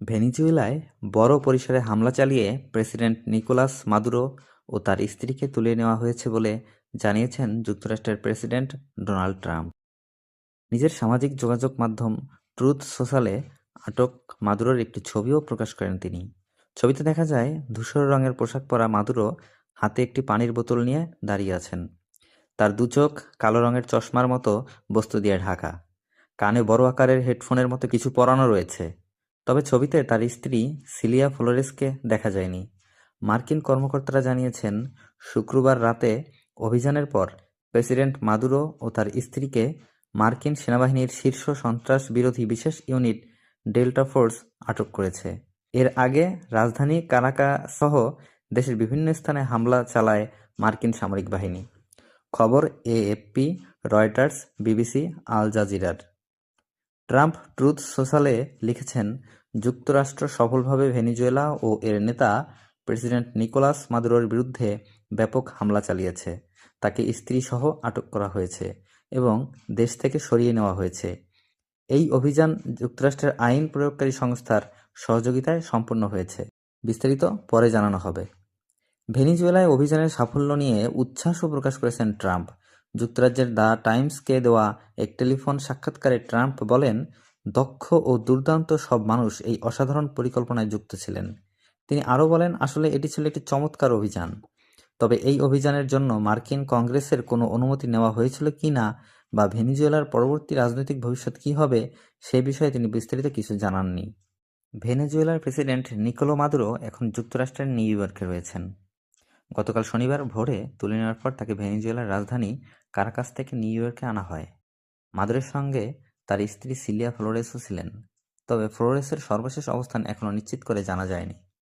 ভেনেজুয়েলায় বড় পরিসরে হামলা চালিয়ে প্রেসিডেন্ট নিকোলাস মাদুরো ও তার স্ত্রীকে তুলে নেওয়া হয়েছে বলে জানিয়েছেন যুক্তরাষ্ট্রের প্রেসিডেন্ট ডোনাল্ড ট্রাম্প। নিজের সামাজিক যোগাযোগ মাধ্যম ট্রুথ সোশ্যালে আটক মাদুরোর একটি ছবিও প্রকাশ করেন তিনি। ছবিতে দেখা যায়, ধূসর রঙের পোশাক পরা মাদুরো হাতে একটি পানির বোতল নিয়ে দাঁড়িয়ে আছেন। তার দু চোখ কালো রঙের চশমার মতো বস্তু দিয়ে ঢাকা। কানে বড় আকারের হেডফোনের মতো কিছু পরানো রয়েছে। তবে ছবিতে তার স্ত্রী সিলিয়া ফ্লোরেসকে দেখা যায়নি। মার্কিন কর্মকর্তারা জানিয়েছেন, শুক্রবার রাতে অভিযানের পর প্রেসিডেন্ট মাদুরো ও তার স্ত্রীকে মার্কিন সেনাবাহিনীর শীর্ষ সন্ত্রাস বিরোধী বিশেষ ইউনিট ডেল্টা ফোর্স আটক করেছে। এর আগে রাজধানী কারাকা সহ দেশের বিভিন্ন স্থানে হামলা চালায় মার্কিন সামরিক বাহিনী। খবর এএফপি, রয়টার্স, বিবিসি, আল জাজিরার। ট্রাম্প ট্রুথ সোশ্যালে লিখেছেন, যুক্তরাষ্ট্র সফলভাবে ভেনিজুয়েলা ও এর নেতা প্রেসিডেন্ট নিকোলাস মাদুরোর বিরুদ্ধে ব্যাপক হামলা চালিয়েছে। তাকে স্ত্রীসহ আটক করা হয়েছে এবং দেশ থেকে সরিয়ে নেওয়া হয়েছে। এই অভিযান যুক্তরাষ্ট্রের আইন প্রয়োগকারী সংস্থার সহযোগিতায় সম্পন্ন হয়েছে। বিস্তারিত পরে জানানো হবে। ভেনিজুয়েলায় অভিযানের সাফল্য নিয়ে উচ্ছ্বাসও প্রকাশ করেছেন ট্রাম্প। যুক্তরাজ্যের দ্য টাইমসকে দেওয়া এক টেলিফোন সাক্ষাৎকারে ট্রাম্প বলেন, দক্ষ ও দুর্দান্ত সব মানুষ এই অসাধারণ পরিকল্পনায় যুক্ত ছিলেন। তিনি আরও বলেন, আসলে এটি ছিল একটি চমৎকার অভিযান। তবে এই অভিযানের জন্য মার্কিন কংগ্রেসের কোনো অনুমতি নেওয়া হয়েছিল কি না বা ভেনিজুয়েলার পরবর্তী রাজনৈতিক ভবিষ্যৎ কী হবে, সে বিষয়ে তিনি বিস্তারিত কিছু জানাননি। ভেনেজুয়েলার প্রেসিডেন্ট নিকোলো মাদুরো এখন যুক্তরাষ্ট্রের নিউ ইয়র্কে রয়েছেন। গতকাল শনিবার ভোরে তুলে নেওয়ার পর তাকে ভেনিজুয়েলার রাজধানী কারাকাস থেকে নিউ ইয়র্কে আনা হয়। মাদুরের সঙ্গে তার স্ত্রী সিলিয়া ফ্লোরেসও ছিলেন। তবে ফ্লোরেসের সর্বশেষ অবস্থান এখনও নিশ্চিত করে জানা যায়নি।